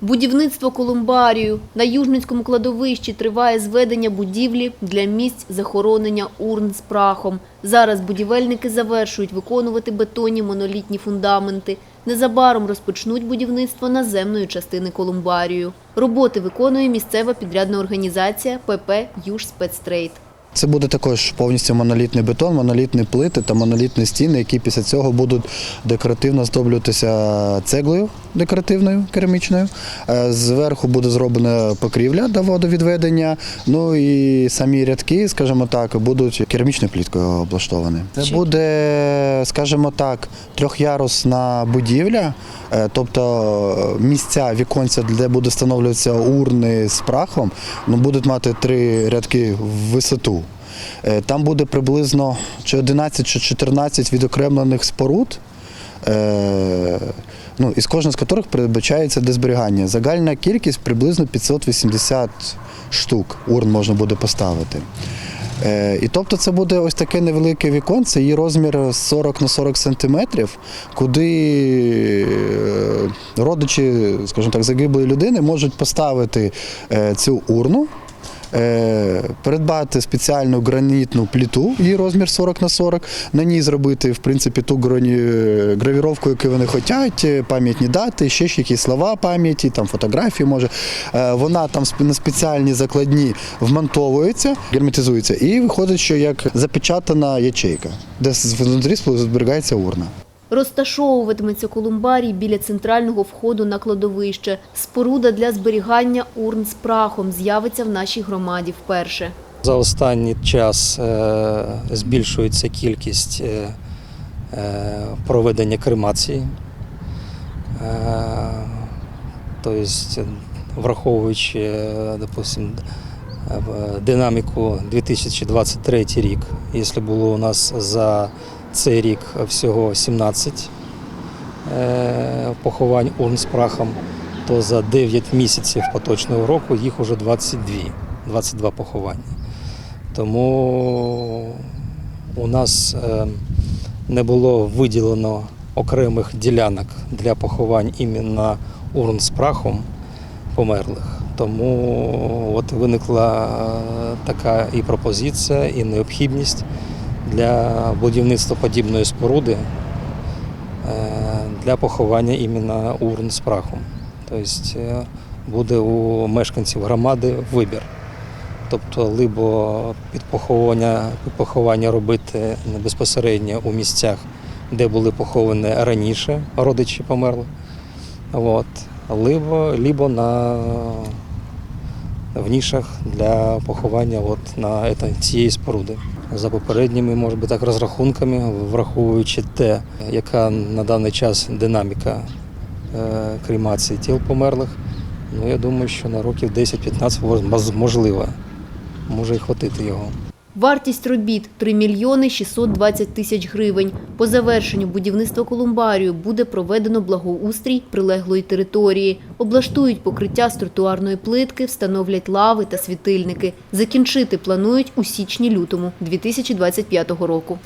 Будівництво колумбарію. На Южницькому кладовищі триває зведення будівлі для місць захоронення урн з прахом. Зараз будівельники завершують виконувати бетонні монолітні фундаменти. Незабаром розпочнуть будівництво наземної частини колумбарію. Роботи виконує місцева підрядна організація ПП «Южспецтрейд». Це буде також повністю монолітний бетон, монолітні плити та монолітні стіни, які після цього будуть декоративно здоблюватися цеглою декоративною керамічною. Е, Зверху буде зроблена покрівля до водовідведення. Ну і самі рядки, скажімо так, будуть керамічною пліткою облаштовані. Це буде, скажімо так, трьохярусна будівля, е, тобто місця віконця, де буде встановлюватися урни з прахом, ну, будуть мати три рядки в висоту. Е, Там буде приблизно чи 11 чи 14 відокремлених споруд. Ну, із кожного з яких передбачається для зберігання. Загальна кількість приблизно 580 штук урн можна буде поставити. Е, І тобто це буде ось таке невелике віконце, її розмір 40 на 40 сантиметрів, куди е, родичі, скажімо так, загиблої людини можуть поставити е, цю урну. Е, Придбати спеціальну гранітну пліту, її розмір 40 на 40, на ній зробити в принципі ту гравіровку, яку вони хочуть, е, пам'ятні дати, ще якісь слова пам'яті, там фотографії може. Е, Вона там на спеціальні закладні вмонтовується, герметизується, і виходить, що як запечатана ячейка, де зберігається урна. Розташовуватиметься колумбарій біля центрального входу на кладовище. Споруда для зберігання урн з прахом з'явиться в нашій громаді вперше. За останній час е, збільшується кількість е, е, проведення кремації. Тобто, враховуючи, допустим, динаміку 2023 рік, якщо було у нас за цей рік всього 17 е, поховань урн з прахом, то за 9 місяців поточного року їх уже 22, 22 поховання. Тому у нас е, не було виділено окремих ділянок для поховань іменно урн з прахом померлих. Тому от виникла е, така і пропозиція, і необхідність для будівництва подібної споруди е, для поховання іменно урн з прахом. Тобто е, буде у мешканців громади вибір. Тобто, либо під поховання, під поховання робити безпосередньо у місцях, де були поховані раніше родичі померли. От. Либо, либо на в нішах для поховання от на цієї споруди. За попередніми, може би так, розрахунками, враховуючи те, яка на даний час динаміка е, кремації тіл померлих, ну я думаю, що на років 10-15 воз- можливо, може і хватити його. Вартість робіт – 3 мільйони 620 тисяч гривень. По завершенню будівництва колумбарію буде проведено благоустрій прилеглої території. Облаштують покриття з тротуарної плитки, встановлять лави та світильники. Закінчити планують у січні-лютому 2025 року.